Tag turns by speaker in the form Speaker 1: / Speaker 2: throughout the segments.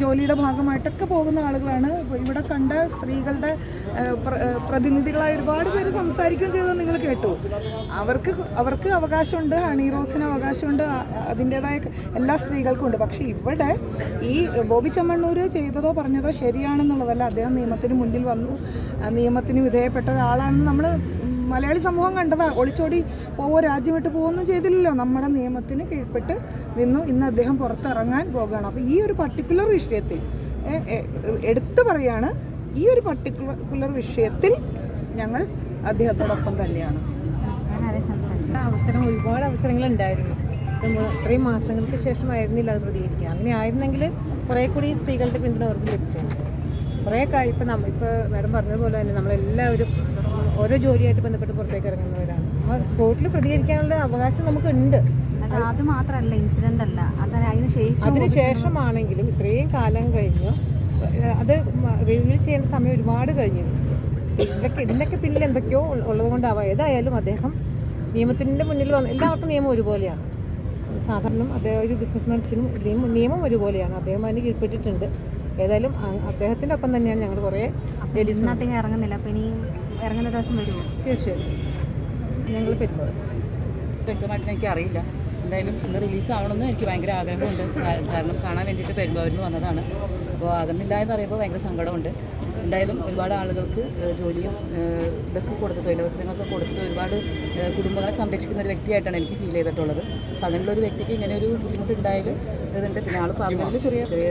Speaker 1: ജോലിയുടെ ഭാഗമായിട്ടൊക്കെ പോകുന്ന ആളുകളാണ്. ഇവിടെ കണ്ട സ്ത്രീകളുടെ പ്രതിനിധികളായ ഒരുപാട് പേര് സംസാരിക്കുകയും ചെയ്തത് നിങ്ങൾ കേട്ടു. അവർക്ക് അവർക്ക് അവകാശമുണ്ട് ഹണി റോസിന് അവകാശമുണ്ട് അതിന്റേതായ എല്ലാ സ്ത്രീകൾക്കും ഉണ്ട്. പക്ഷേ ഇവിടെ ഈ ബോബി ചെമ്മണ്ണൂർ ചെയ്തതോ പറഞ്ഞതോ ശരിയാണെന്നുള്ളതല്ല. അദ്ദേഹം നിയമത്തിന് മുന്നിൽ വന്നു. നിയമത്തിന് വിധേയപ്പെട്ട ഒരാളാണെന്ന് നമ്മൾ മലയാളി സമൂഹം കണ്ടതാ. ഒളിച്ചോടി പോവോ രാജ്യം വിട്ട് പോവൊന്നും ചെയ്തില്ലല്ലോ. നമ്മുടെ നിയമത്തിന് കീഴ്പ്പെട്ട് നിന്നു. ഇന്ന് അദ്ദേഹം പുറത്തിറങ്ങാൻ പോകുകയാണ് അപ്പോൾ ഈ ഒരു പർട്ടിക്കുലർ വിഷയത്തിൽ എടുത്തു പറയാണ് ഈ ഒരു പർട്ടിക്കുലർ വിഷയത്തിൽ ഞങ്ങൾ അദ്ദേഹത്തോടൊപ്പം തന്നെയാണ്.
Speaker 2: അവസരം ഒരുപാട് അവസരങ്ങൾ ഉണ്ടായിരുന്നു ഇത്രയും മാസങ്ങൾക്ക് ശേഷമായിരുന്നില്ല അത് പ്രതികരിക്കുക അങ്ങനെ ആയിരുന്നെങ്കിൽ കുറേ കൂടി സ്ത്രീകളുടെ പിന്തുണ അവർക്ക് ലഭിച്ചു. കുറേ കാര്യം ഇപ്പം നമ്മൾ ഇപ്പോൾ മാഡം പറഞ്ഞതുപോലെ തന്നെ നമ്മളെല്ലാവരും ഓരോ ജോലിയായിട്ട് ബന്ധപ്പെട്ട് പുറത്തേക്ക് ഇറങ്ങുന്നവരാണ്. അപ്പോൾ സ്പോട്ടിൽ പ്രതികരിക്കാനുള്ള അവകാശം നമുക്കുണ്ട്.
Speaker 3: അത് മാത്രമല്ല ഇൻസിഡന്റ് അല്ല. അതിനുശേഷമാണെങ്കിലും അതിന് ശേഷം
Speaker 2: അതിന് ശേഷമാണെങ്കിലും ഇത്രയും കാലം കഴിഞ്ഞു. അത് റിവ്യൂ ചെയ്യേണ്ട സമയം ഒരുപാട് കഴിഞ്ഞു. ഇതൊക്കെ ഇതിനൊക്കെ പിന്നിൽ എന്തൊക്കെയോ ഉള്ള- ഉള്ളത് കൊണ്ടാവാം. ഏതായാലും അദ്ദേഹം നിയമത്തിന്റെ മുന്നിൽ വന്ന് എല്ലാവർക്കും നിയമം ഒരുപോലെയാണ്. സാധാരണ അദ്ദേഹം ഒരു ബിസിനസ്മാൻസിനും നിയമം നിയമം ഒരുപോലെയാണ്. അദ്ദേഹം അതിന് കീഴ്പ്പെട്ടിട്ടുണ്ട്. ഏതായാലും അദ്ദേഹത്തിന്റെ ഒപ്പം തന്നെയാണ് ഞങ്ങൾ കുറേ ലേഡീസ്
Speaker 3: ഇറങ്ങുന്നില്ല. അപ്പം ഇനി ഇറങ്ങുന്ന ദിവസം വരുമോ?
Speaker 2: തീർച്ചയായും. ഞങ്ങൾ പെരുമാറും
Speaker 4: വ്യക്തമായിട്ട് എനിക്ക് അറിയില്ല. എന്തായാലും ഇന്ന് റിലീസ് ആവണമെന്ന് എനിക്ക് ഭയങ്കര ആഗ്രഹമുണ്ട്. കാരണം കാണാൻ വേണ്ടിയിട്ട് പെരുമ്പാവൂരിൽ വന്നതാണ്. അപ്പോൾ ആകുന്നില്ല എന്ന് പറയുമ്പോൾ ഭയങ്കര സങ്കടമുണ്ട്. എന്തായാലും ഒരുപാട് ആളുകൾക്ക് ജോലിയും ഇതൊക്കെ കൊടുത്ത് തൊഴിലവസരങ്ങളൊക്കെ കൊടുത്ത് ഒരുപാട് കുടുംബങ്ങളെ സംരക്ഷിക്കുന്ന ഒരു വ്യക്തിയായിട്ടാണ് എനിക്ക് ഫീൽ ചെയ്തിട്ടുള്ളത്. അപ്പോൾ അങ്ങനെയുള്ള ഒരു വ്യക്തിക്ക് ഇങ്ങനെ ഒരു ബുദ്ധിമുട്ട് ഉണ്ടായാലും ഇതുണ്ട്. പിന്നെ ആൾ ഫാമിലിയിൽ ചെറിയ ചെറിയ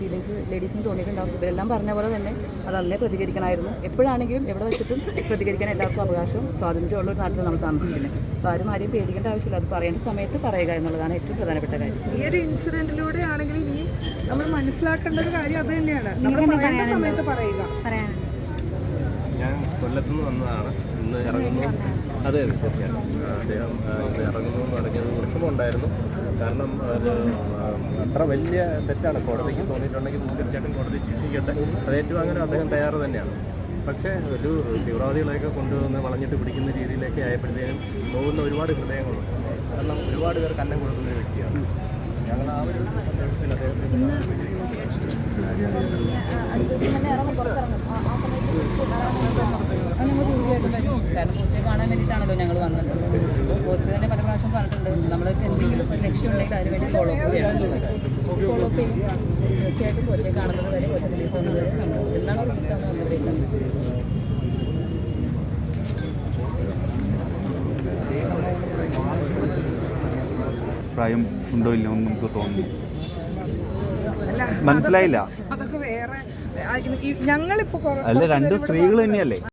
Speaker 4: ഫീലിങ്സ് ലേഡീസിന് തോന്നിയിട്ടുണ്ടാവും. ഇവരെല്ലാം പറഞ്ഞ പോലെ തന്നെ അത് അന്നേ പ്രതികരിക്കണമായിരുന്നു. എപ്പോഴാണെങ്കിലും എവിടെ വെച്ചിട്ടും പ്രതികരിക്കാൻ എല്ലാവർക്കും അവകാശവും സ്വാതന്ത്ര്യമുള്ള ഒരു നാട്ടിൽ നമ്മൾ താമസിക്കുന്നത്. അപ്പോൾ ആരും ആരെയും പേടിക്കേണ്ട ആവശ്യമില്ല. അത് പറയേണ്ട സമയത്ത് പറയുക എന്നുള്ളതാണ് ഏറ്റവും പ്രധാനപ്പെട്ട കാര്യം.
Speaker 1: ഈ ഒരു ഇൻസിഡന്റിലൂടെ ആണെങ്കിൽ ഇനിയും നമ്മൾ മനസ്സിലാക്കേണ്ട ഒരു കാര്യം അത് തന്നെയാണ്. നമ്മൾ പറയുന്ന സമയത്ത് പറയുക.
Speaker 3: ഞാൻ
Speaker 5: ഞാൻ കൊല്ലത്തുനിന്ന് വന്നതാണ്. ഇന്ന് ഇറങ്ങുന്നു. അതെ അതെ തീർച്ചയായിട്ടും. അദ്ദേഹം ഇന്ന് ഇറങ്ങുന്നു എന്ന് പറഞ്ഞത് വിഷമമുണ്ടായിരുന്നു. കാരണം അത് അത്ര വലിയ തെറ്റാണ് കോടതിക്ക് തോന്നിയിട്ടുണ്ടെങ്കിൽ തീർച്ചയായിട്ടും കോടതി ശിക്ഷിക്കട്ടെ. അത് അങ്ങനെ അദ്ദേഹം തയ്യാറ് തന്നെയാണ്. പക്ഷേ ഒരു തീവ്രവാദികളെയൊക്കെ കൊണ്ടുവന്ന് വളഞ്ഞിട്ട് പിടിക്കുന്ന രീതിയിലേക്ക് ആയപ്പോഴത്തേനും പോകുന്ന ഒരുപാട് ഹൃദയങ്ങളുണ്ട്. കാരണം ഒരുപാട് പേർക്ക് അന്നം കൊടുക്കുന്ന ഒരു വ്യക്തിയാണ്. ഞങ്ങൾ ആ ഒരു സന്ദർഭത്തിൽ
Speaker 4: ഞങ്ങൾ തീർച്ചയായിട്ടും വരും കാരണം കോച്ചിനെ കാണാൻ വേണ്ടിയിട്ടാണല്ലോ ഞങ്ങൾ വന്നത് കോച്ച് തന്നെ പല പ്രാവശ്യം പറഞ്ഞിട്ടുണ്ട് നമ്മൾക്ക് എന്തെങ്കിലും ഒരു ലക്ഷ്യം ഉണ്ടെങ്കിൽ അതിന് വേണ്ടി ഫോളോ അപ്പ് ചെയ്യണം ഫോളോ അപ്പ് ചെയ്യും തീർച്ചയായിട്ടും കോച്ചിനെ കാണുന്നത് വരെ കോച്ച് റിലീസ് ആവുന്നത് വരെ നമ്മൾ എന്നാണ് ആവുന്നത് നമ്മുടെ ഇവിടെ
Speaker 6: പ്രായം ഉണ്ടോ ഇല്ലയോ എന്ന് നമുക്ക് തോന്നുന്നു. മനസ്സിലായില്ല.
Speaker 1: അതൊക്കെ വേറെ ആ, ഈ- ഞങ്ങളിപ്പോ
Speaker 6: അല്ല രണ്ട് സ്ത്രീകൾ തന്നെയല്ലേ?